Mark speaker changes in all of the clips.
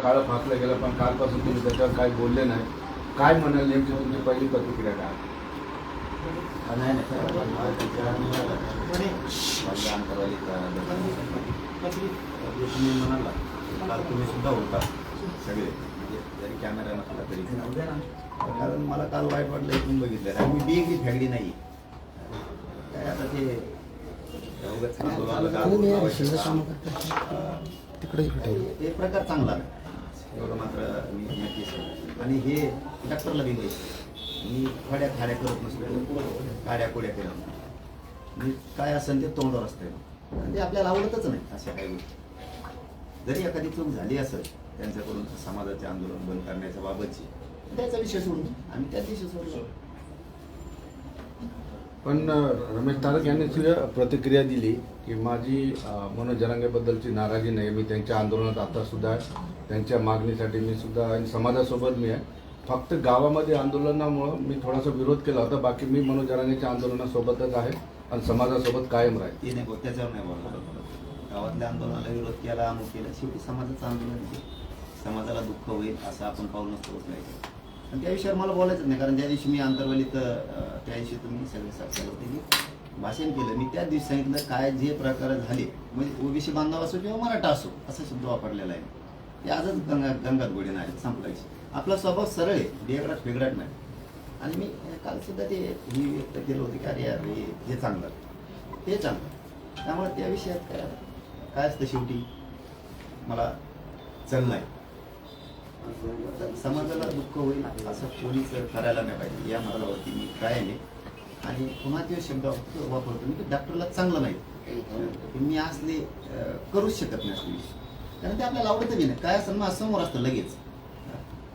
Speaker 1: काळ फासलं गेलं पण कालपासून तुम्ही त्याच्यावर काही बोलले नाही. काय म्हणाल नेमकी तुमची पहिली प्रतिक्रिया काय?
Speaker 2: नाही म्हणाला काल तुम्ही सुद्धा होता सगळे म्हणजे जरी कॅमेरा नसला तरी. कारण मला काल वाईट वाटलं इथून बघितलं. आणि मी बिंगली फेगडी नाही काय आता ते उगाच लावायचं काम. अं, ते प्रकार चांगला एवढं मात्र मी नक्की आणि हे डॉक्टरला बी माहिती मी खड्या खाड्या करत नसतो. काड्या कोड्या करत मी काय असेल ते तोंडावर असतंय. आणि ते आपल्याला आवडतच नाही अशा काही गोष्टी. जरी एखादी चूक झाली असेल त्यांच्याकडून समाजाचे आंदोलन बंद करण्याच्या बाबतची त्याचा विषय सोडून आम्ही त्या दिवशी सोडलो
Speaker 1: पण रमेश तारक यांनी सुद्धा प्रतिक्रिया दिली की माझी अं, मनोज नाराजी नाही मी त्यांच्या आंदोलनात आता सुद्धा त्यांच्या मागणीसाठी मी सुद्धा आणि समाजासोबत मी आहे. फक्त गावामध्ये आंदोलनामुळं मी थोडासा विरोध केला होता. बाकी मी मनोज राणेच्या आंदोलनासोबतच आहे आणि समाजासोबत कायम राहील.
Speaker 2: नाही त्याच्यावर नाही बोलणार गावातल्या आंदोलनाला विरोध केला अमुक केला. शेवटी समाजाचं आंदोलन समाजाला दुःख होईल असं आपण पाऊल नसतो उचलायचं आणि त्या विषयावर मला बोलायचं नाही कारण ज्या दिवशी मी आंतरवलीत त्या दिवशी तुम्ही सगळे साक्षर होते. की भाषण केलं. मी त्या दिवशी सांगितलं काय जे प्रकार झाले म्हणजे ओबीसी बांधव असो किंवा मराठा असो असा शब्द वापरलेला आहे. ते आजच गंगा गंगात गोडी नाही संपला विषय आपला स्वभाव सरळ आहे बेगडाट फेगडाट नाही आणि मी काल सुद्धा ते ही व्यक्त केलं होतं की अरे यार हे हे चांगलं. ते चांगलं. त्यामुळे त्या विषयात काय काय असतं शेवटी? मला चल नाही. समाजाला दुःख होईल असं कोणीच करायला नाही पाहिजे. या मतावरती मी काय आहे. आणि पुन्हा ते शब्द वाप- वापरतो मी की डॉक्टरला चांगलं नाही. मी असले करूच शकत नाही कारण ते आपल्याला आवडतं बी नाही काय असं मग समोर असतं लगेच.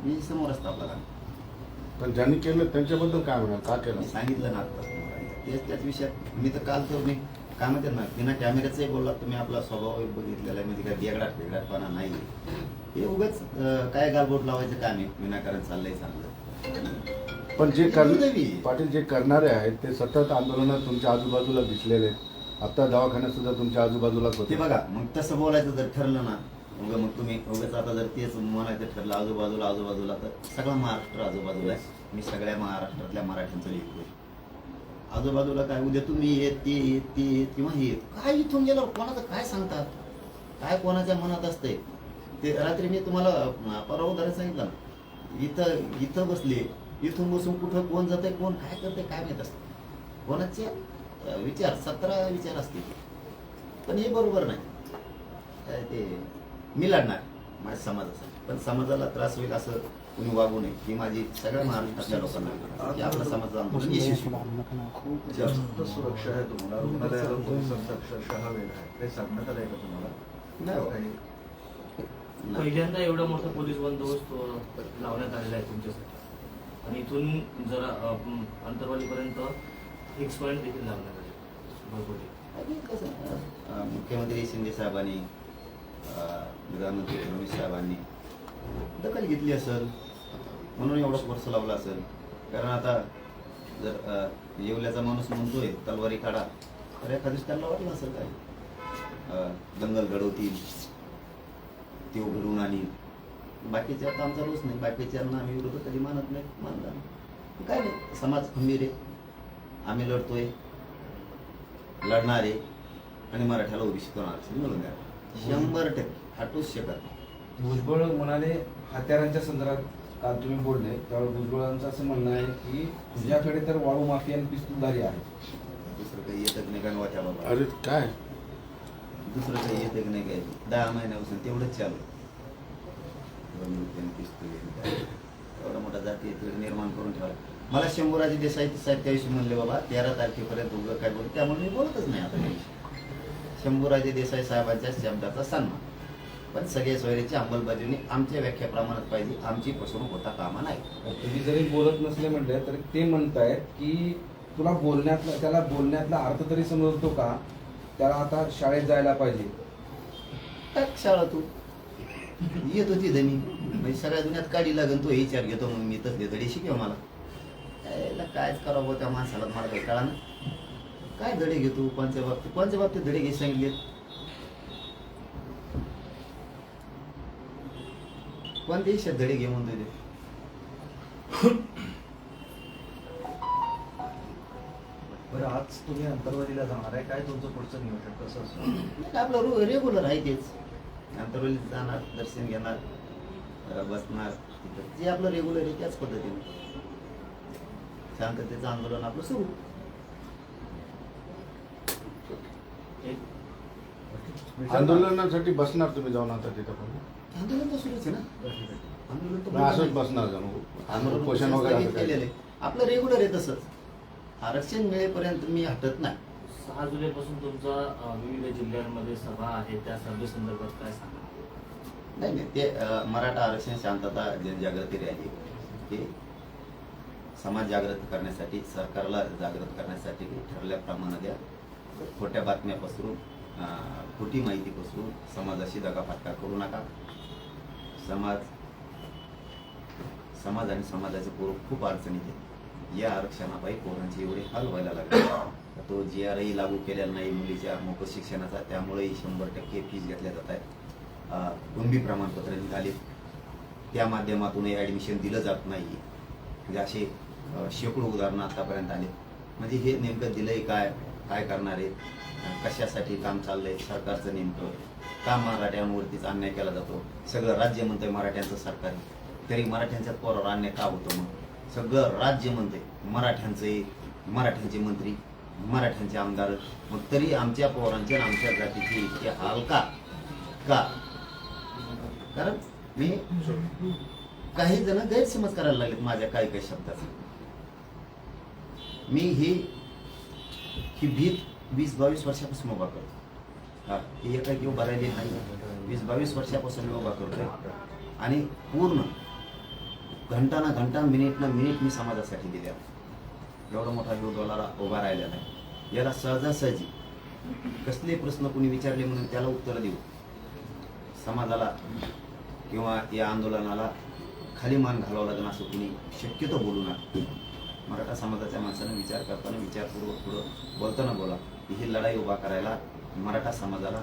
Speaker 2: मी समोर असतं आपल्याला
Speaker 1: पण ज्यांनी केलं त्यांच्याबद्दल काय म्हणाल का केलं?
Speaker 2: मी सांगितलं ना आता. तेच त्याच विषयात. मी तर काल तर मी काय म्हणते ना बिना कॅमेऱ्याचंही बोलला तुम्ही आपला स्वभाव बघितलेला आहे. म्हणजे काय बेगडाट बेगडाटपणा नाही हे उगाच काय गालबोट लावायचं काम आहे? विनाकारण चाललंय चांगलं
Speaker 1: पण जे कर. पाटील जे करणारे आहेत ते सतत आंदोलनात तुमच्या आजूबाजूला दिसलेले आहेत. आता दवाखान्यात सुद्धा तुमच्या आजूबाजूलाच
Speaker 2: ते
Speaker 1: होते
Speaker 2: बघा मग तसं बोलायचं जर ठरलं ना उगा मग तुम्ही उगाच आता जर तेच म्हणायचं ठरलं आजूबाजूला आजूबाजूला तर सगळं महाराष्ट्र आजूबाजूला आहे. मी सगळ्या महाराष्ट्रातल्या मराठ्यांचं लिहितोय. आजूबाजूला काय उद्या तुम्ही येत ते येत ते येत किंवा हे येत. काय इथून गेलं कोणाचं काय सांगतात? काय कोणाच्या मनात असतंय? ते रात्री मी तुम्हाला परवा उदाहरण सांगितलं इथं इथं बसले इथून बसून कुठं कोण जाते कोण काय करते काय माहीत असतं. कोणाचे विचार सतरा विचार असतील. पण हे बरोबर नाही. काय ते मी लढणार माझ्या समाजासाठी. पण समाजाला त्रास होईल असं कुणी वागू नये ही माझी सगळ्या महाराष्ट्रातल्या लोकांना की आपलं समाजाचं आंदोलन यशस्वी होईल.
Speaker 3: खूप जास्त सुरक्षा आहे तुम्हाला. रुग्णालयाला पोलिसांचा अक्षरशः वेळ आहे. काही सांगण्यात आलंय का तुम्हाला?
Speaker 2: नाही. हो.
Speaker 4: पहिल्यांदा एवढा मोठा पोलीस बंदोबस्त लावण्यात आलेला आहे तुमच्यासाठी. आणि इथून जरा अंतरवालीपर्यंत फिक्स पॉईंट देखील लावण्यात आले भरपूर
Speaker 2: मुख्यमंत्री शिंदे साहेबांनी प्रधानमंत्री फडणवीस साहेबांनी दखल घेतली असेल म्हणून एवढा वर्ष लावला असेल. कारण आता जर अं, येवल्याचा माणूस म्हणतोय तलवारी काढा तर एखादीच त्याला वाटलं असेल काय? दंगल घडवतील ते घडवून आणि बाकीच्या आता आमचा रोज नाही बाकीच्यांना आम्ही विरोध कधी मानत नाही मानला नाही. काय नाही समाज खंबीर आहे. आम्ही लढतोय लढणारे आणि मराठ्याला ओबीसी करणार मिळून द्या. शंभर टक्के. हटूच शकत नाही.
Speaker 5: भुजबळ म्हणाले हत्यारांच्या संदर्भात काल तुम्ही बोलले त्यावेळी भुजबळांचं असं म्हणणं आहे की तुझ्याकडे तर वाळू माफिया आणि पिस्तुलधारी आहे.
Speaker 2: दुसरं काही येतच नाही गणवाच्या बाबा?
Speaker 1: अरे काय?
Speaker 2: दुसरं काही येत नाही काय दहा महिन्यापासून तेवढंच चालू. बंदूक आणि पिस्तूल आणि काय. एवढा मोठा जाती इथे निर्माण करून ठेवला मला शंभूराजे देसाई साहेब त्याविषयी म्हणले बाबा तेरा तारखेपर्यंत उगं काय बोल? त्यामुळे मी बोलतच नाही आता. त्याविषयी शंभूराजे देसाई साहेबांच्या शब्दाचा सन्मान. पण सगळ्या सोयरीची अंमलबजावणी आमच्या व्याख्याप्रमाणात पाहिजे. आमची फसवणूक होता कामा नाही.
Speaker 5: तुम्ही जरी बोलत नसले म्हटले तरी ते म्हणतायत की तुला बोलण्यातला त्याला बोलण्यातला अर्थ तरी समजतो का? त्याला आता शाळेत जायला पाहिजे.
Speaker 2: टाक शाळा तू? येत होती धनी. म्हणजे सगळ्या दुनियात काढी लागन तो विचार घेतो मग मी तसले धडे शिकव मला. कायच करावं त्या माणसाला? मला काही कळा ना काय धडे घेतो? कोणत्या बाबतीत? कोणत्या बाबतीत धडे घे सांगितले? कोणतेही शेतधडे घे म्हणतो ते?
Speaker 3: बरं आज तुम्ही अंतर्वादीला जाणार आहे. काय तुमचं पुढचं नियोजन? कसं असतं
Speaker 2: नाही, आपलं रेग्युलर आहे तेच. अंतरवलीत जाणार दर्शन घेणार अं, बसणार तिथं. जे आपलं रेग्युलर आहे त्याच पद्धतीने. शांततेचं आंदोलन आपलं सुरू
Speaker 4: एक
Speaker 1: आंदोलनासाठी बसणार तुम्ही जाऊन आता तिथं पण.
Speaker 2: आंदोलन तर सुरूच आहे ना. आंदोलन तर
Speaker 1: मग असंच. बसणार जाऊन.
Speaker 2: आंदोलन
Speaker 1: उपोषण वगैरे
Speaker 2: स्थगित
Speaker 1: असं काही?
Speaker 2: केलेलं आहे. आपलं रेग्युलर आहे तसंच. आरक्षण मिळेपर्यंत मी हटत नाही.
Speaker 4: सहा जुलैपासून तुमचा अ, विविध जिल्ह्यांमध्ये सभा आहे त्या सभेसंदर्भात काय सांगा?
Speaker 2: नाही नाही ते अं, मराठा आरक्षण शांतता जनजागृती रॅली. हे समाज जागृत करण्यासाठी सरकारला जागृत करण्यासाठी ठरल्याप्रमाणे द्या. खोट्या बातम्या पसरून खोटी माहिती पसरून समाजाशी दगाफटका करू नका. समाज समाज आणि समाजाचे पोरं खूप अडचणीत आहेत. या आरक्षणापायी पोरांचे एवढे हाल व्हायला लागले. तो जी आर आय लागू केलेला नाही मुलीच्या मोफत शिक्षणाचा त्यामुळेही शंभर टक्के फीज घेतल्या जात आहेत. अं, कुणबी प्रमाणपत्र निघाले त्या माध्यमातूनही ॲडमिशन दिलं जात नाही म्हणजे असे शेकडो उदाहरणं आतापर्यंत आले म्हणजे हे नेमकं दिलंय काय? काय करणार आहे? कशासाठी काम चाललंय? सरकारचं नेमकं का मराठ्यांवरतीच अन्याय केला जातो? सगळं राज्य म्हणतंय मराठ्यांचं सरकार. तरी मराठ्यांच्या पोरावर अन्याय का होतो मग? सगळं राज्य म्हणतंय मराठ्यांचं मराठ्यांचे मंत्री मराठ्यांचे आमदार. मग तरी आमच्या पोरांचे आमच्या जातीचे इतके हाल का? का? कारण मी काही जण गैरसमज करायला लागलेत माझ्या काही काही शब्दाचा. मी ही ही भीत वीस बावीस वर्षापासून उभा करतो. हा ही एका की उभा राहिली नाही. वीस बावीस वर्षापासून मी उभा करतोय. आणि पूर्ण घंटा ना घंटा मिनिट ना मिनिट मी समाजासाठी दिल्या एवढा मोठा ह्यो डोलारा उभा राहिलेला नाही. याला सहजासहजी कसले प्रश्न कोणी विचारले म्हणून त्याला उत्तर देऊ? समाजाला किंवा या आंदोलनाला खाली मान घालावं लागेल असं कुणी शक्यतो बोलू नका. मराठा समाजाच्या माणसानं विचार करताना विचारपूर्वक पुढं बोलताना बोला. ही लढाई उभा करायला मराठा समाजाला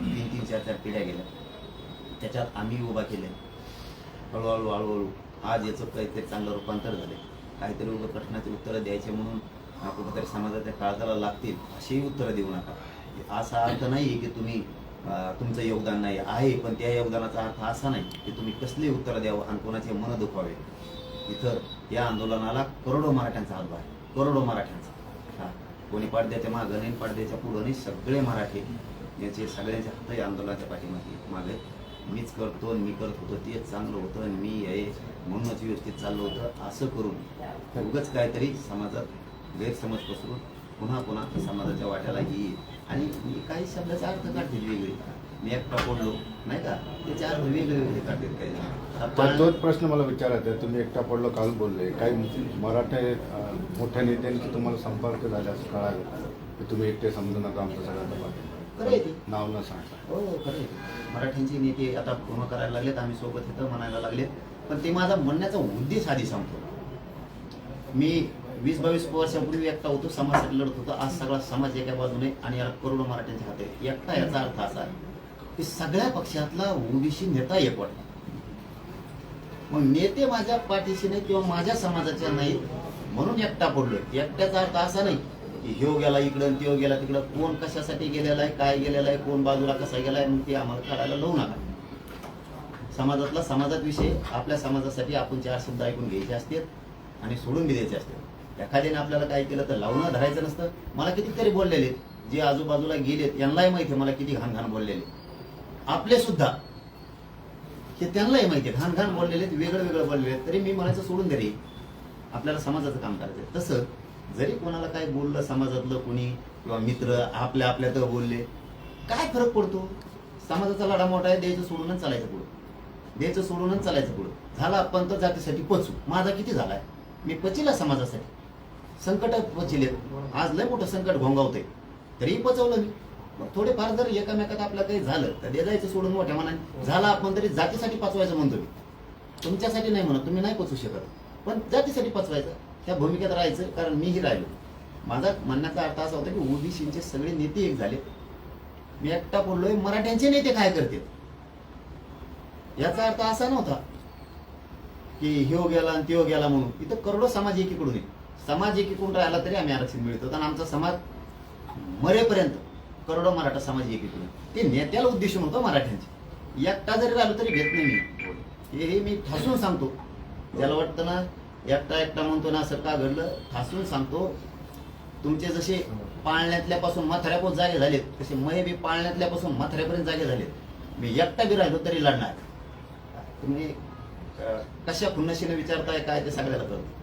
Speaker 2: तीन तीन चार चार पिढ्या गेल्या. त्याच्यात आम्ही उभा केले हळूहळू हळूहळू आज याचं काहीतरी चांगलं रूपांतर झाले काहीतरी उभं प्रश्नाची उत्तरं द्यायचे म्हणून कुठेतरी समाजाच्या काळजाला लागतील अशीही उत्तरं देऊ नका. असा अर्थ नाही की तुम्ही तुमचं योगदान नाही आहे पण त्या योगदानाचा अर्थ असा नाही की तुम्ही कसली उत्तरं द्यावं आणि कोणाचे मन दुखावे. इथं या आंदोलनाला करोडो मराठ्यांचा हातभार आहे. करोडो मराठ्यांचा हा. कोणी पडद्याच्या मागं नाही पडद्याच्या पुढं नाही सगळे मराठी याचे सगळ्यांचे हात या आंदोलनाच्या पाठीमागे मागे. मीच करतो मी करत होतो ते चांगलं होतं मी आहे म्हणूनच व्यवस्थित चाललं होतं असं करून उगच काहीतरी समाजात गैरसमज पसरून पुन्हा पुन्हा समाजाच्या वाट्याला येईल. आणि मी काही शब्दाचा अर्थ काढतील वेगळी. मी एकटा पडलो नाही का? त्याचे अर्थ वेगळे वेगळे काढतील काही. आता-
Speaker 1: तोच प्रश्न मला विचारायचा आहे. तुम्ही एकटा पडलो काल बोलले. काही मराठा मोठ्या नेत्यांशी तुम्हाला संपर्क झाले असं कळालं. की तुम्ही एकटे समजू नका आमचा
Speaker 2: खरं ते.
Speaker 1: नाव न सांगता.
Speaker 2: हो खरं आहे. मराठ्यांची नेते आता पूर्ण करायला लागलेत आम्ही सोबत इथं म्हणायला लागलेत. पण ते माझा म्हणण्याचा उद्देश आधी सांगतो. मी वीस बावीस वर्षापूर्वी एकटा होतो समाजासाठी लढत होतो. आज सगळा समाज एका बाजूने आणि याला करोडो मराठ्यांच्या हात. आहे एकटा याचा अर्थ असा आहे. की सगळ्या पक्षातला ओबीसी नेता एक वाटला मग नेते माझ्या पाठीशी नाही किंवा माझ्या समाजाच्या नाही म्हणून एकटा पडलोय. एकट्याचा अर्थ असा नाही की ह्यो गेला इकडं त्यो गेला तिकडं. कोण कशासाठी गेलेला आहे काय गेलेला आहे कोण बाजूला कसा गेलाय मग ते आम्हाला काढायला लावू नका. समाजातला समाजात विषय आपल्या समाजासाठी आपण चार शब्द ऐकून घ्यायचे असतात आणि सोडून बी द्यायचे असतात एखाद्याने आपल्याला काय केलं तर लावणं धरायचं नसतं. मला कितीतरी बोललेले आहेत. जे आजूबाजूला गेलेत यांनाही माहिती आहे मला किती घाण घाण बोललेले आपले सुद्धा. हे त्यांनाही माहिती आहे घाण घाण बोललेले आहेत, वेगळं वेगळं बोललेले आहेत. तरी मी म्हणायचं सोडून दे आपल्याला समाजाचं काम करायचं आहे. तसं जरी कोणाला काय बोललं समाजातलं कोणी किंवा मित्र आपल्या आपल्या तर बोलले काय फरक पडतो? समाजाचा लढा मोठा आहे द्यायचं सोडूनच चालायचं पुढं. द्यायचं सोडूनच चालायचं पुढं. झाला आपण तर जातीसाठी पचू. माझा किती झालाय मी पचिला समाजासाठी. संकट पचिले आज लय मोठं संकट घोंगावतंय. तरीही पचवलं मी. मग थोडेफार जर एकामेकात आपलं काही झालं तर दे जायचं सोडून मोठ्या मनाने. झाला आपण तरी जातीसाठी पाचवायचं म्हणतो मी. तुमच्यासाठी नाही म्हणत तुम्ही नाही पचवू शकत. पण जातीसाठी पचवायचं. त्या भूमिकेत राहायचं कारण मीही राहिलो. माझा म्हणण्याचा अर्थ असा होता की ओबीसीचे सगळे नेते एक झाले. मी एकटा बोललोय मराठ्यांचे नेते काय करते याचा अर्थ असा नव्हता की ह्यो हो गेला आणि त्यो हो गेला म्हणून. इथं करोडो समाज एकीकडून आहे. समाज एकीकडून राहिला तरी आम्ही आरक्षण मिळतो. आणि आमचा समाज मरेपर्यंत करोडो मराठा समाज एकीकडून ते नेत्याला उद्देशून होतं मराठ्यांचे. एकटा जरी राहिलो तरी घेत नाही मी. हे मी ठासून सांगतो. ज्याला वाटतं ना एकटा एकटा म्हणतो ना असं का घडलं? ठासून सांगतो. तुमचे जसे पाळण्यातल्यापासून माथऱ्यापासून जागे झालेत तसे मय बी पाळण्यातल्यापासून माथऱ्यापर्यंत जागे झालेत. मी एकटा बी राहिलो तरी लढणार. तुम्ही कशा खुन्नशीने विचारताय काय ते सगळ्याला कळतं.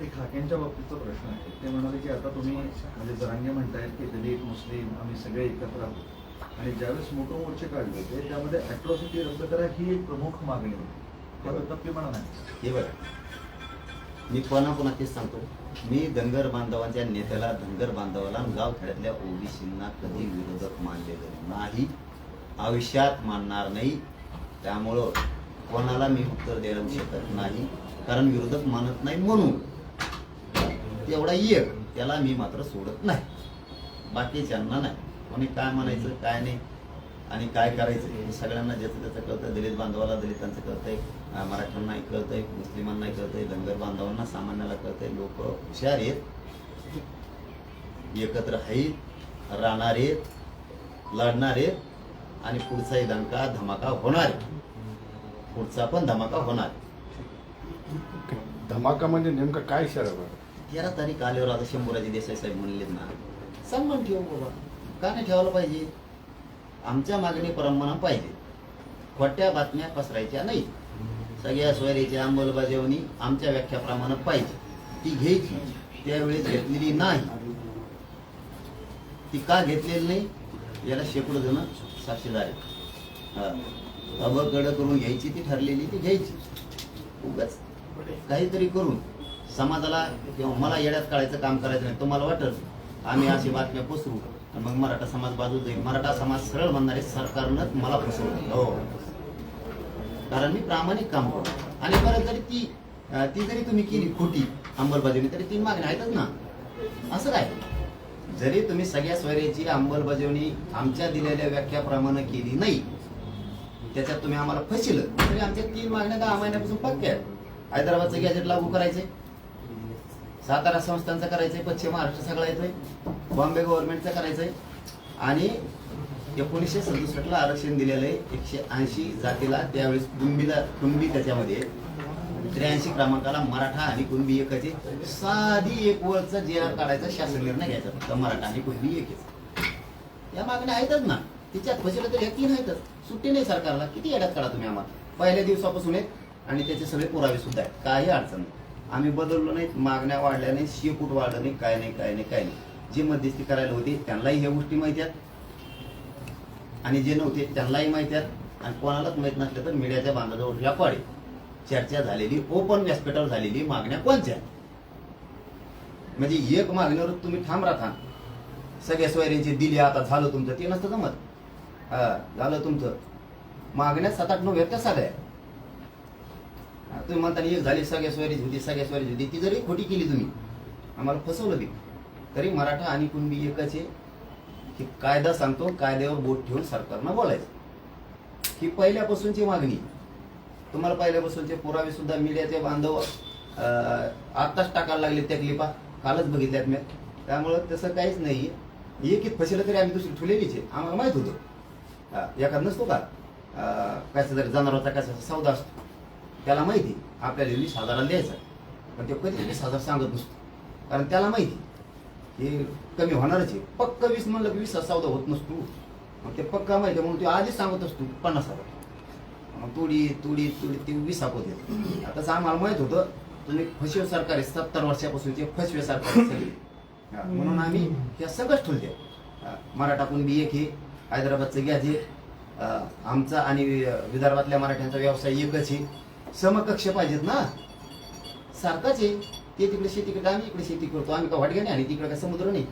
Speaker 3: एक खाक्यांच्या बाबतीतचा प्रश्न आहे. ते म्हणाले की आता तुम्ही म्हणजे जरांगे म्हणतायत की दलित मुस्लिम आम्ही सगळे एकत्र आहोत. आणि ज्यावेळेस मोठे मोर्चे काढले होते त्यामध्ये अॅट्रॉसिटी रद्द करा ही एक प्रमुख मागणी होती. त्याबद्दल नक्कीपणा नाही.
Speaker 2: हे बघा. मी पुन्हा पुन्हा तेच सांगतो. मी धनगर बांधवांच्या नेत्याला धनगर बांधवाला गावखेड्यातल्या ओबीसींना कधी विरोधक मानलेलं नाही. आयुष्यात मानणार नाही. त्यामुळं कोणाला मी उत्तर द्यायला शकत नाही. कारण विरोधक मानत नाही म्हणून. तेवढा एक त्याला मी मात्र सोडत नाही. बाकीच्यांना नाही. कोणी काय म्हणायचं काय नाही. आणि काय करायचं हे सगळ्यांना ज्याचं त्याचं कळतं दलित बांधवाला दलितांचं कळतंय. अं, मराठ्यांनाही कळतंय. मुस्लिमांनाही कळतंय. धनगर बांधवांना सामान्याला कळतंय. लोक हुशार आहेत. एकत्र आहेत राहणार आहेत लढणार आहेत. आणि पुढचाही दणका धमाका होणार पुढचा पण धमाका होणार
Speaker 1: धमाका म्हणजे नेमकं काय शरब
Speaker 2: तेरा तारीख आल्यावर आता शंभूराजे देसाई साहेब म्हणलेत ना? सन्मान ठेवू बाबा का नाही ठेवायला पाहिजे. आमच्या मागणी प्रमाण पाहिजे. खोट्या बातम्या पसरायच्या नाही. सगळ्या सोयरीची अंमलबजावणी आमच्या व्याख्याप्रमाणे पाहिजे. ती घ्यायची. त्यावेळेस घेतलेली नाही. ती का घेतलेली नाही? याला शेकडो जण साक्षीदार आहेत. हा. अबकड करून घ्यायची ती ठरलेली ती घ्यायची. उगाच. काहीतरी करून. समाजाला किंवा मला येड्यात काढायचं काम करायचं नाही तुम्हाला वाटत आम्ही अशी बातम्या पसरू मग मराठा समाज बाजू जाईल मराठा समाज सरळ म्हणणारे सरकारनं मला फसवलं हो. कारण मी प्रामाणिक काम करतो. आणि परत जरी ती ती जरी तुम्ही केली खोटी अंमलबजावणी तरी तीन मागण्या आहेतच ना. असं काय? जरी तुम्ही सगळ्या स्वैर्याची अंमलबजावणी आमच्या दिलेल्या व्याख्याप्रमाणे केली नाही त्याच्यात तुम्ही आम्हाला फसिलं तरी आमच्या तीन मागण्या दहा महिन्यापासून पक्क्या आहेत. हैदराबादचं गॅजेट लागू करायचे सातारा संस्थांचं करायचंय पश्चिम महाराष्ट्र सगळं येतोय बॉम्बे गव्हर्नमेंटचा करायचंय. आणि एकोणीसशे सदुसष्टला आरक्षण दिलेलं आहे एकशे ऐंशी जातीला त्यावेळेस कुंबीला कुंबी त्याच्यामध्ये त्र्याऐंशी क्रमांकाला मराठा आणि कुणबी एकाचे साधी एक वरचा जे आर काढायचा शासन निर्णय घ्यायचा फक्त मराठा आणि कुणबी एकच. या मागण्या आहेतच ना. तिच्यात फसिलं तर या तीन आहेतच. सुट्टी नाही सरकारला. किती येड्यात काढा तुम्ही आम्हाला? पहिल्या दिवसापासून आहेत आणि त्याचे सगळे पुरावे सुद्धा आहेत. काही अडचण नाही. आम्ही बदललो नाही मागण्या वाढल्या नाही शेपूट वाढलं नाही काय नाही काय नाही काय नाही. जे मध्यस्थी करायला होते त्यांनाही ह्या गोष्टी माहिती आहेत. आणि जे नव्हते त्यांनाही माहिती आहेत. आणि कोणालाच माहीत नसलं तर मीडियाच्या बांधाजवळ रेकॉर्ड पाडे. चर्चा झालेली ओपन व्यासपीठावर झालेली मागण्या कोणत्या म्हणजे एक मागणीवर तुम्ही ठाम राहा सगळ्या सोयऱ्यांची दिली आता झालं तुमचं ते नसतं जमत. हा झालं तुमचं. मागण्या सात आठ नऊ व्यक्त सगळ्या? तुम्ही म्हणताना एक झाली सगळ्या सोयरीची होती सगळ्या सोयरीची होती ती जरी खोटी केली तुम्ही आम्हाला फसवलं ते. तरी मराठा आणि कुणबी एकच आहे. की कायदा सांगतो कायद्यावर बोट ठेवून सरकारनं बोलायचं. ही पहिल्यापासूनची मागणी. तुम्हाला पहिल्यापासूनचे पुरावे सुद्धा मीडियाचे बांधव आत्ताच टाकायला लागले त्या क्लिपा कालच बघितल्यात मी. त्यामुळं तसं काहीच नाही. एक फसलं तरी आम्ही दुसरी ठेवलेलीच आहे. आम्हाला माहीत होतं. एखाद नसतो का? अं, तरी जनावराचा कसा सौदा असतो. त्याला माहिती आपल्याला वीस हजाराला द्यायचा पण ते कधी वीस हजार सांगत नसतो. कारण त्याला माहिती हे कमी होणारच आहे. पक्क वीस म्हणलं की वीस हजार सौदा होत नसतो. मग ते पक्का माहिती आहे म्हणून ते आधीच सांगत असतो. पन्नास हजार. मग तुडी तुडी तुडी ती वीस होते आता आम्हाला माहीत होतं तुम्ही फसवे सरकार आहे सत्तर वर्षापासूनचे फसवे सरकार सगळे. म्हणून आम्ही या सगळंच ठेवते मराठा कुणबी एक हे हैदराबादचं घ्या जे आमचा आणि विदर्भातल्या मराठ्यांचा व्यवसाय एकच आहे. समकक्ष पाहिजेत ना. सारखाच आहे. ते तिकडे शेती करतो आम्ही इकडे शेती करतो. आम्ही का वाटगे नाही आणि तिकडे काय समुद्र नाही?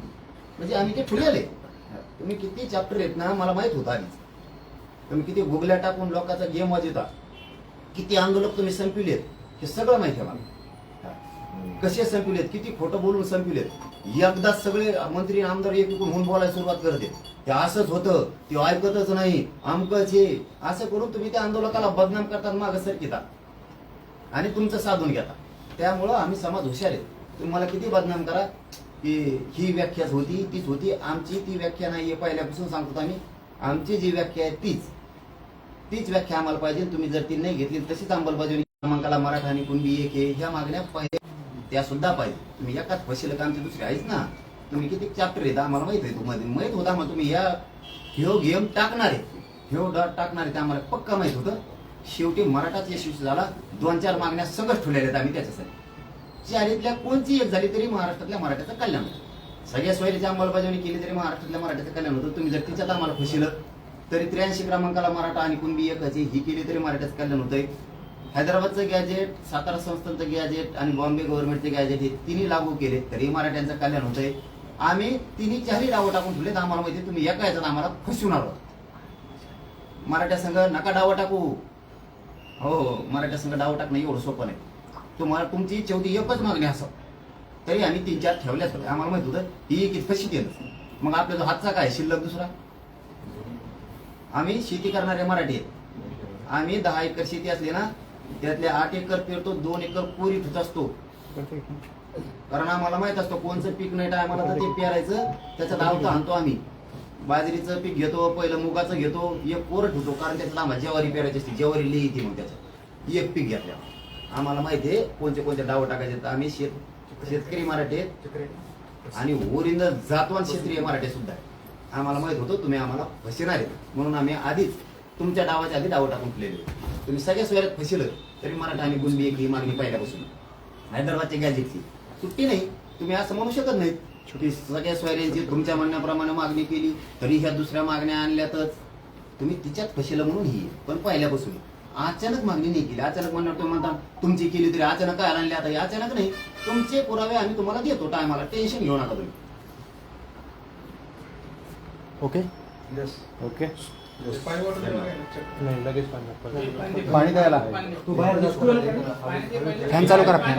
Speaker 2: म्हणजे आम्ही ते ठुलेले तुम्ही किती चॅप्टर आहेत ना मला माहीत होतं आधीच. तुम्ही किती गुगल्या टाकून लोकांचा गेम वाजवता. किती आंदोलक तुम्ही संपविलेत हे सगळं माहिती आहे मला. कसे संपविलेत किती खोटं बोलून संपविलेत. एकदाच सगळे मंत्री आमदार एक होऊन बोलायला सुरुवात करते. ते असंच होतं ते ऐकतच नाही. आमकच हे. असं करून तुम्ही त्या आंदोलकाला बदनाम करतात मागं सरकिता आणि तुमचं साधून घेता. त्यामुळं आम्ही समाज हुशार आहे. तुम्ही मला किती बदनाम करा की ही व्याख्याच होती तीच होती. आमची ती व्याख्या नाही हे पहिल्यापासून सांगतो आम्ही. आमची जी व्याख्या आहे तीच. तीच व्याख्या आम्हाला पाहिजे. तुम्ही जर ती नाही घेतली तशीच अंमलबजावणी क्रमांकाला मराठा आणि कुणबी एक आहे. ह्या मागण्या पाहिजे. त्या सुद्धा पाहिजे. तुम्ही एकाच फशील का आमची दुसरी आहेच ना. तुम्ही किती चॅप्टर आहेत आम्हाला माहीत आहे तुम्हाला. माहीत होता मग तुम्ही या ह्यो गेम टाकणार आहे. ह्यो डॉट टाकणार आहे ते आम्हाला पक्का माहीत होतं. शेवटी मराठाच यशस्वी झाला. दोन चार मागण्या सगळं ठेवलेल्या आहेत आम्ही त्याच्यासाठी. चारीतल्या कोणची एक झाली तरी महाराष्ट्रातल्या मराठ्याचं कल्याण होतं. सगळ्या सोयीची अंमलबजावणी केली तरी महाराष्ट्रातल्या मराठ्याचं कल्याण होतं. तुम्ही जर तिच्यात आम्हाला खुशील तरी त्र्याऐंशी क्रमांकाला मराठा आणि कुणबी एकच ही केली तरी मराठ्याचं कल्याण होतंय. हैदराबादचं गॅजेट सातारा संस्थांचं गॅजेट आणि बॉम्बे गव्हर्नमेंटचे गॅजेट हे तिन्ही लागू केले तरी मराठ्यांचं कल्याण होतंय. आम्ही तिन्ही चारही डावं टाकून ठेवलेत आम्हाला माहिती आहे, तुम्ही एका याच्यात आम्हाला फसवणार आहोत. मराठ्या संघ नका डावं टाकू. हो हो. मराठा संघ डाव टाकणं एवढं सोपं नाही. तुम्हाला तुमची शेवटी एकच मागणी असं. तरी आम्ही तीन चार ठेवल्याच होत्या आम्हाला माहीत होतं ही एक कशी केलं मग आपल्या जो हातचा काय? शिल्लक दुसरा? आम्ही शेती करणारे मराठी आहेत. आम्ही दहा एकर शेती असली ना त्यातले आठ एकर पेरतो दोन एकर कोरी ठुत असतो. कारण आम्हाला माहीत असतो कोणचं पीक नाही टायमाला तर ते पेरायचं त्याचा आवतं आणतो आम्ही. बाजरीचं पीक घेतो पहिलं मुगाचं घेतो एक कोरट होतो कारण त्याच्यात आम्हाला ज्वारी पेरायची असते ज्वारी लिही येते मग त्याच्यात. एक पीक घेतल्या आम्हाला माहिती आहे कोणते कोणते डाव टाकायचे तर आम्ही शेत शेतकरी मराठी आणि ओरिजिनल जातवान क्षेत्रीय मराठी सुद्धा आम्हाला माहीत होतं तुम्ही आम्हाला फसणार आहेत. म्हणून आम्ही आधीच तुमच्या डावाच्या आधी डाव टाकून ठेवलेले तुम्ही सगळ्या सोयऱ्यात फसिलं तरी मराठा आणि गुंबी एक ही मागणी पहिल्यापासून. हैदराबादच्या गॅजेटची सुट्टी नाही. तुम्ही असं म्हणू शकत नाहीत. की सगळ्या सोयऱ्यांची तुमच्या म्हणण्याप्रमाणे मागणी केली तरी ह्या दुसऱ्या मागण्या आणल्यातच. तुम्ही तिच्यात फसिलं म्हणून ही. पण पहिल्यापासून. अचानक मागणी नाही केली. अचानक म्हणणार तुम्ही म्हणता तुमची केली तरी अचानक काय आणले आता? अचानक नाही. तुमचे पुरावे आम्ही तुम्हाला देतो. टायमाला टेन्शन घेऊ नका तुम्ही.
Speaker 6: ओके?
Speaker 3: Yes
Speaker 6: okay. नाही. लगेच पाणी द्यायला फॅन चालू करा फॅन.